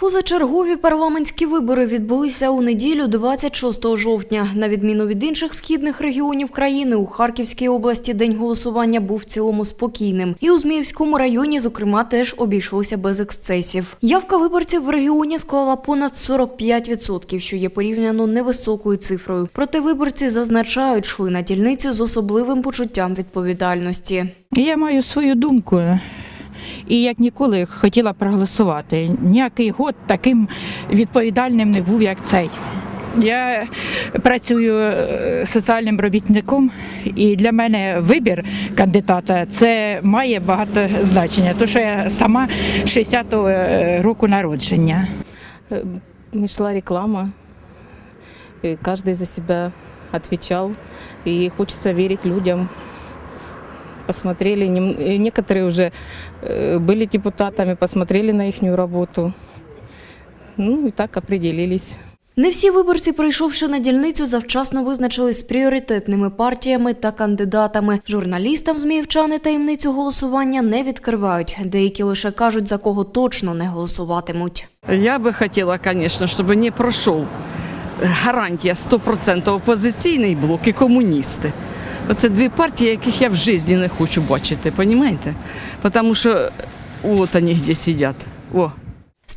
Позачергові парламентські вибори відбулися у неділю 26 жовтня. На відміну від інших східних регіонів країни, у Харківській області день голосування був в цілому спокійним. І у Зміївському районі, зокрема, теж обійшлося без ексцесів. Явка виборців в регіоні склала понад 45%, що є порівняно невисокою цифрою. Проте виборці зазначають, йшли на дільниці з особливим почуттям відповідальності. Я маю свою думку. І як ніколи хотіла проголосувати. Ніякий год таким відповідальним не був, як цей. Я працюю е, соціальним робітником, і для мене вибір кандидата це має багато значення, тому що я сама 60-го е, року народження. Э, шла реклама, каждый за себя отвечал, и хочется верить людям Посмотрели, нем- э, некоторые уже э, были депутатами, посмотрели на их работу, ну и так определились. Не всі виборці, прийшовши на дільницю, завчасно визначились з пріоритетними партіями та кандидатами. Журналістам зміївчани таємницю голосування не відкривають. Деякі лише кажуть, за кого точно не голосуватимуть. Я би хотіла, звісно, щоб не пройшов гарантія 100% опозиційний блок і комуністи. Оце дві партії, яких я в житті не хочу бачити, розумієте? Тому що от вони де сидять. О.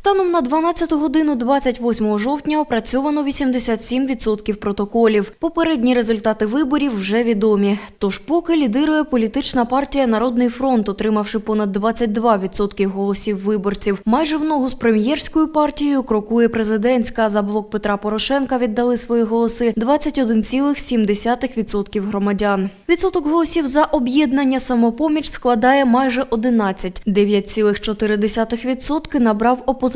Станом на 12 годину 28 жовтня опрацьовано 87% протоколів. Попередні результати виборів вже відомі. Тож поки лідирує політична партія Народний фронт, отримавши понад 22% голосів виборців. Майже в ногу з прем'єрською партією крокує президентська. За блок Петра Порошенка віддали свої голоси 21,7% громадян. Відсоток голосів за об'єднання самопоміч складає майже 11. 9,4% набрав опозиційний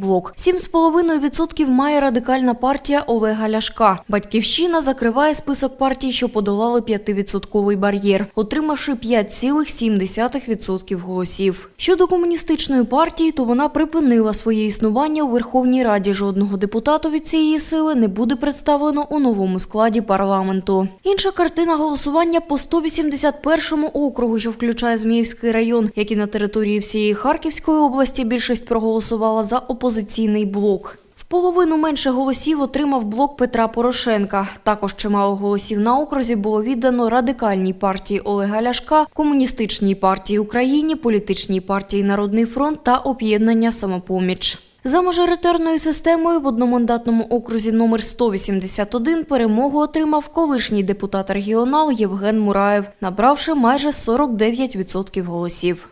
блок. 7,5% має радикальна партія Олега Ляшка. Батьківщина закриває список партій, що подолали 5% бар'єр, отримавши 5,7% голосів. Щодо комуністичної партії, то вона припинила своє існування у Верховній Раді. Жодного депутата від цієї сили не буде представлено у новому складі парламенту. Інша картина голосування по 181 округу, що включає Зміївський район, як і на території всієї Харківської області більшість проголосувала за опозиційний блок. В половину менше голосів отримав блок Петра Порошенка. Також чимало голосів на окрузі було віддано радикальній партії Олега Ляшка, комуністичній партії Україні, політичній партії Народний фронт та об'єднання самопоміч. За мажоритарною системою в одномандатному окрузі номер 181 перемогу отримав колишній депутат регіонал Євген Мураєв, набравши майже 49% голосів.